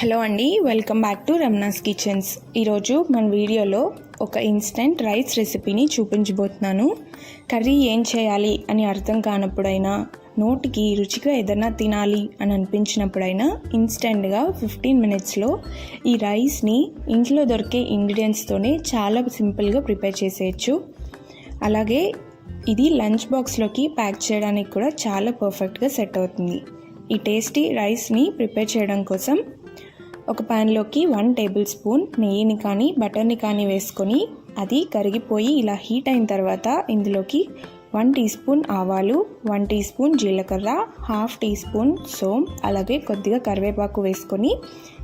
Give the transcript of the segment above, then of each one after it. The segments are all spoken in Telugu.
హలో అండి welcome back to Ramana's kitchens. ఈరోజు మన వీడియోలో ఒక ఇన్స్టెంట్ రైస్ రెసిపీని చూపించబోతున్నాను. కర్రీ ఏం చేయాలి అని అర్థం కానప్పుడైనా నోటికి రుచిగా ఏదైనా తినాలి అని అనిపించినప్పుడైనా ఇన్స్టెంట్గా ఫిఫ్టీన్ మినిట్స్లో ఈ రైస్ని ఇంట్లో దొరికే ఇంగ్రీడియంట్స్తోనే చాలా సింపుల్గా ప్రిపేర్ చేసేయచ్చు. అలాగే ఇది లంచ్ బాక్స్లోకి ప్యాక్ చేయడానికి కూడా చాలా పర్ఫెక్ట్గా సెట్ అవుతుంది. ఈ టేస్టీ రైస్ని ప్రిపేర్ చేయడం కోసం ఒక ప్యాన్లోకి వన్ టేబుల్ స్పూన్ నెయ్యిని కానీ బటర్ని కానీ వేసుకొని అది కరిగిపోయి ఇలా హీట్ అయిన తర్వాత ఇందులోకి వన్ టీ స్పూన్ ఆవాలు వన్ టీ స్పూన్ జీలకర్ర హాఫ్ టీ స్పూన్ సోమ్ అలాగే కొద్దిగా కరివేపాకు వేసుకొని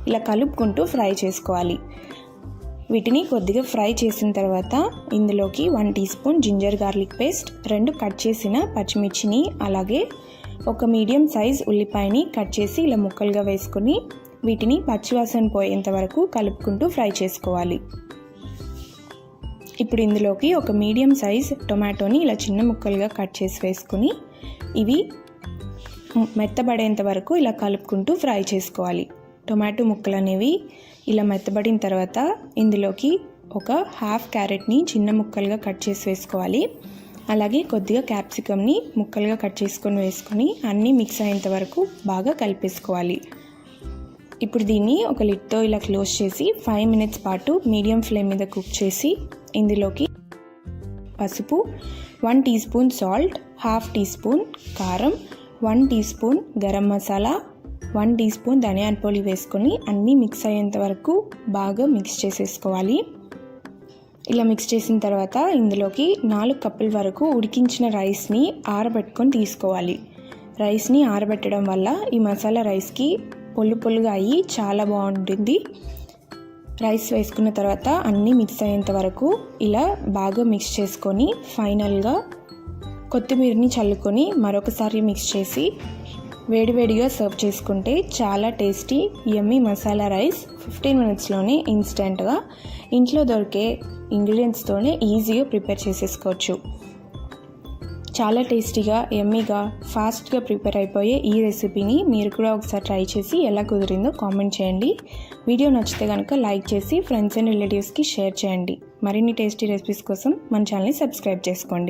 ఇలా కలుపుకుంటూ ఫ్రై చేసుకోవాలి. వీటిని కొద్దిగా ఫ్రై చేసిన తర్వాత ఇందులోకి one teaspoon ginger garlic paste రెండు కట్ చేసిన పచ్చిమిర్చిని అలాగే ఒక మీడియం సైజ్ ఉల్లిపాయని కట్ చేసి ఇలా ముక్కలుగా వేసుకొని వీటిని పచ్చివాసన పోయేంత వరకు కలుపుకుంటూ ఫ్రై చేసుకోవాలి. ఇప్పుడు ఇందులోకి ఒక మీడియం సైజ్ టొమాటోని ఇలా చిన్న ముక్కలుగా కట్ చేసి వేసుకొని ఇవి మెత్తబడేంత వరకు ఇలా కలుపుకుంటూ ఫ్రై చేసుకోవాలి. టొమాటో ముక్కలు అనేవి ఇలా మెత్తబడిన తర్వాత ఇందులోకి ఒక హాఫ్ క్యారెట్ని చిన్న ముక్కలుగా కట్ చేసి వేసుకోవాలి. అలాగే కొద్దిగా క్యాప్సికమ్ని ముక్కలుగా కట్ చేసుకొని వేసుకొని అన్నీ మిక్స్ అయ్యేంత వరకు బాగా కలిపేసుకోవాలి. ఇప్పుడు దీన్ని ఒక లిడ్తో ఇలా క్లోజ్ చేసి ఫైవ్ మినిట్స్ పాటు మీడియం ఫ్లేమ్ మీద కుక్ చేసి ఇందులోకి పసుపు one teaspoon salt half teaspoon కారం one teaspoon garam masala one teaspoon ధనియాల పొడి వేసుకొని అన్నీ మిక్స్ అయ్యేంత వరకు బాగా మిక్స్ చేసేసుకోవాలి. ఇలా మిక్స్ చేసిన తర్వాత ఇందులోకి నాలుగు కప్పుల వరకు ఉడికించిన రైస్ని ఆరబెట్టుకొని తీసుకోవాలి. రైస్ని ఆరబెట్టడం వల్ల ఈ మసాలా రైస్కి పొల్లు పొల్లుగా అయ్యి చాలా బాగుంటుంది. రైస్ వేసుకున్న తర్వాత అన్నీ మిక్స్ అయ్యేంత వరకు ఇలా బాగా మిక్స్ చేసుకొని ఫైనల్గా కొత్తిమీరని చల్లుకొని మరొకసారి మిక్స్ చేసి వేడివేడిగా సర్వ్ చేసుకుంటే చాలా టేస్టీ ఎమ్మీ మసాలా రైస్ ఫిఫ్టీన్ మినిట్స్లోనే ఇన్స్టెంట్గా ఇంట్లో దొరికే ఇంగ్రీడియంట్స్తోనే ఈజీగా ప్రిపేర్ చేసేసుకోవచ్చు. చాలా టేస్టీగా ఎమ్మీగా ఫాస్ట్గా ప్రిపేర్ అయిపోయే ఈ రెసిపీని మీరు కూడా ఒకసారి ట్రై చేసి ఎలా కుదిరిందో కామెంట్ చేయండి. వీడియో నచ్చితే కనుక లైక్ చేసి ఫ్రెండ్స్ అండ్ రిలేటివ్స్కి షేర్ చేయండి. మరిన్ని టేస్టీ రెసిపీస్ కోసం మన ఛానల్ని సబ్స్క్రైబ్ చేసుకోండి.